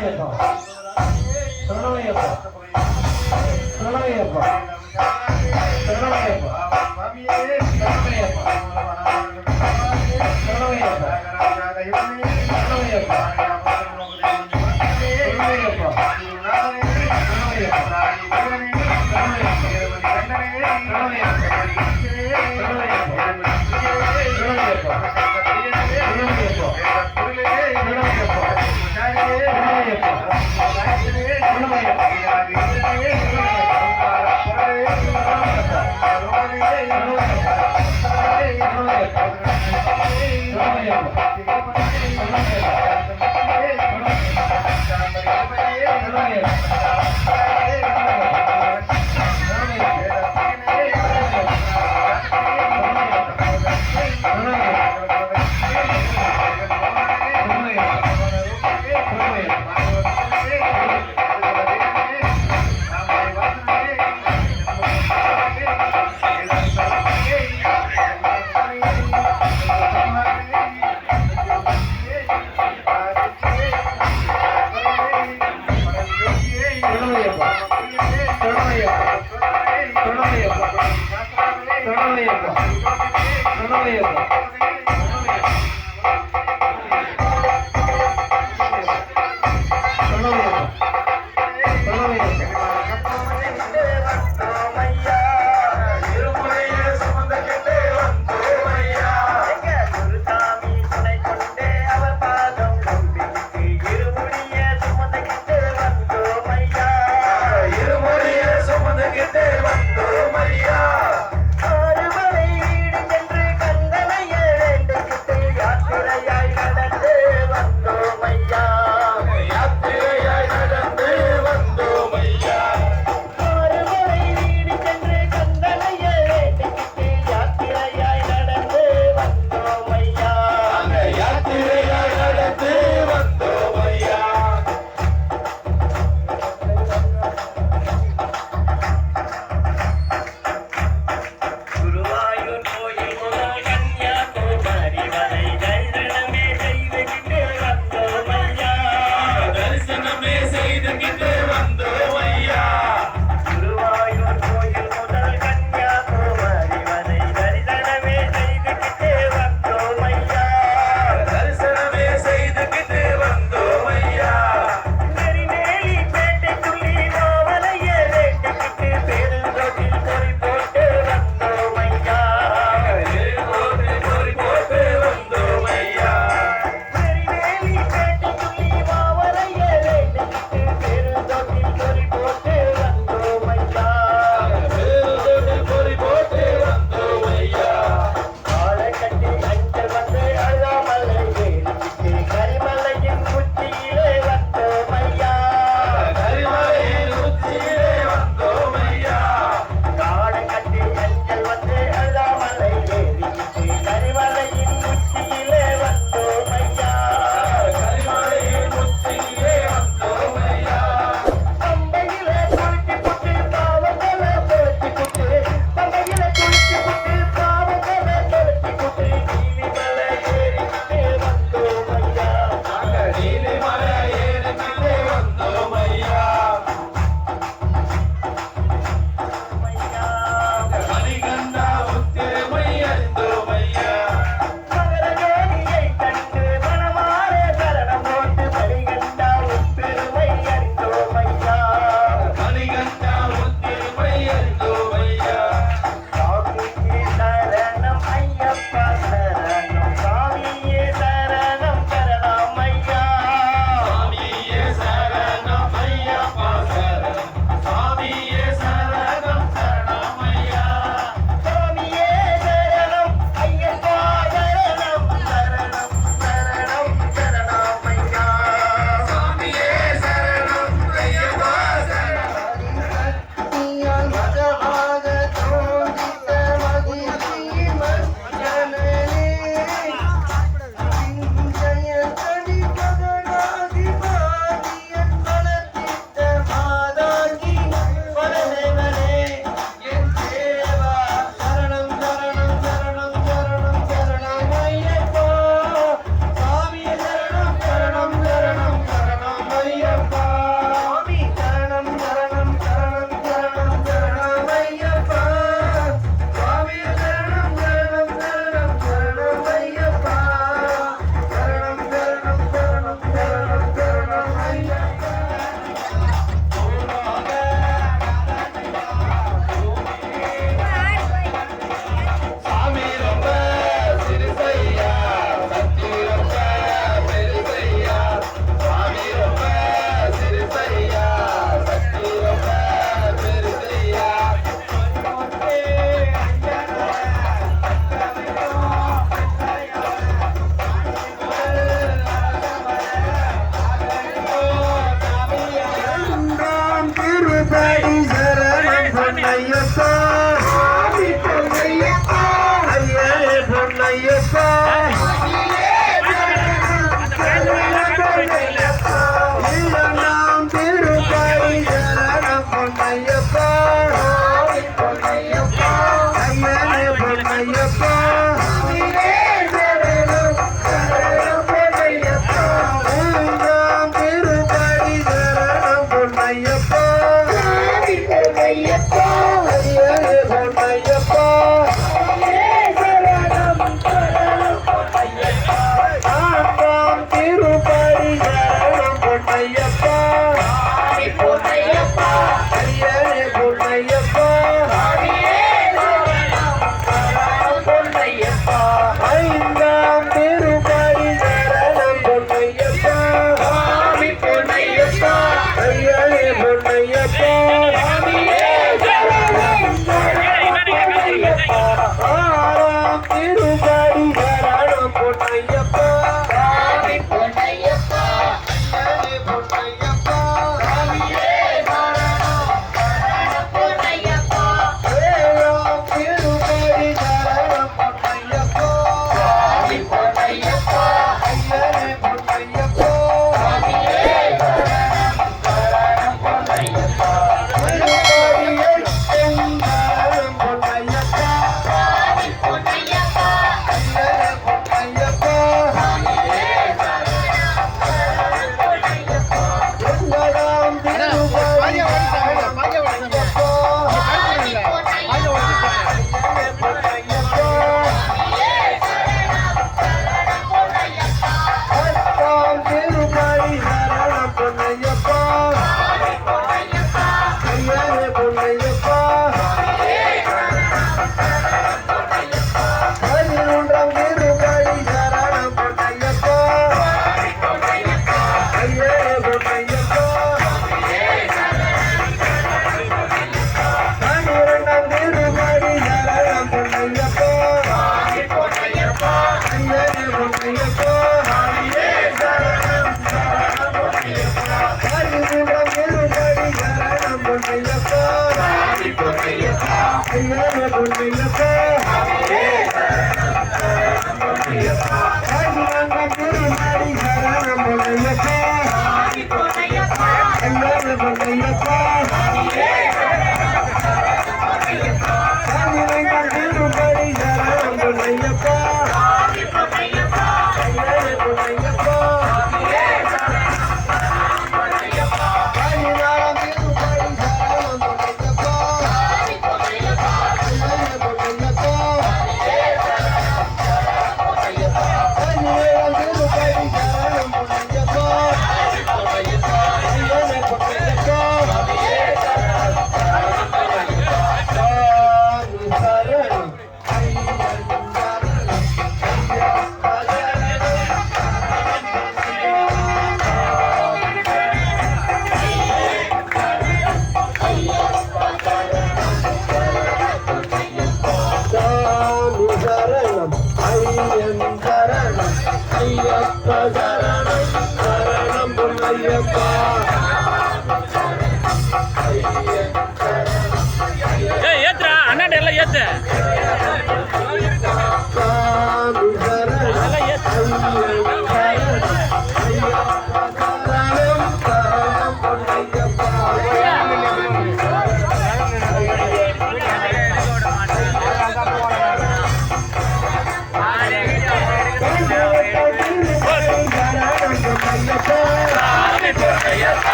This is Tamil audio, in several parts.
ప్రణమయ్యప్ప ప్రణమయ్యప్ప ప్రణమయ్యప్ప ஐயப்ப சரணம் சரணம் பொன்னையப்பா ஏய் ஏத்துடா அண்ணாண்ட எல்லாம் ஏத்து.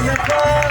Mas agora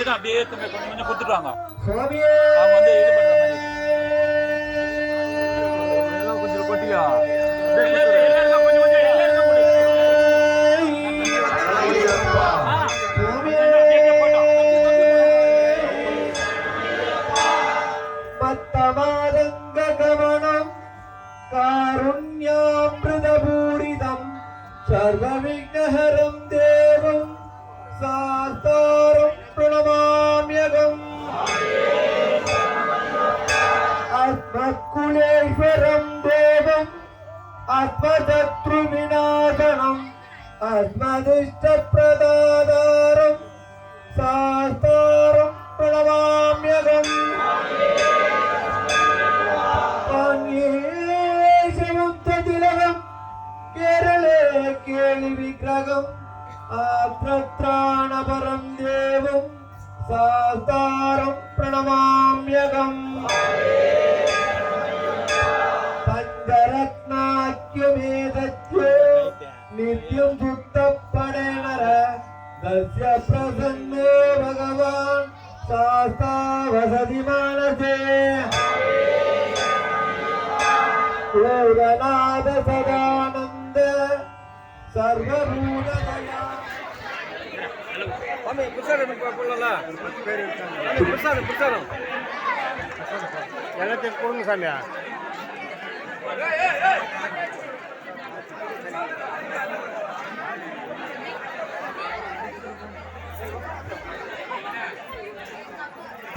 எல்லாருக்கும் அப்படியே கொஞ்சம் கொஞ்சம் கொடுத்துட்டு வாங்க சுவாமியே அவங்க வந்து இது பண்ற மாதிரி. கொஞ்சம் கொட்டியா எல்லாருக்கும் கொஞ்சம் ആത്മശത്രുവിനാശനം ആത്മദുഷ്ടപ്രദാതാരം സാസ്താരം പ്രണവാമ്യകം. തിലകം കേരളേ കേളി വിഗ്രഹം ആത്മത്രാണപരം ദേവം സാസ്താരം പ്രണമാമ്യകം तस्य प्रसन्नो भगवान् शास्ता वसति मानसे योगनाथ सदानन्द सर्वभूतदया சாமி பிரசாதம் போடல சாமி பிரசாதம் பிரசாதம் எல்லாத்தையும் கொடுங்க சாமியா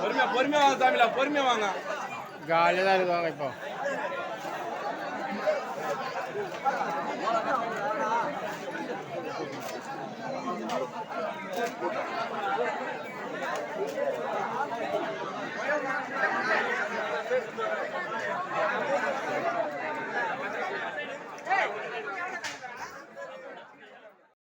பொறுமையா பொறுமையா வாங்க சாமிலா பொறுமையா வாங்க காலையில் தான் இருக்குவாங்க இப்போ Thank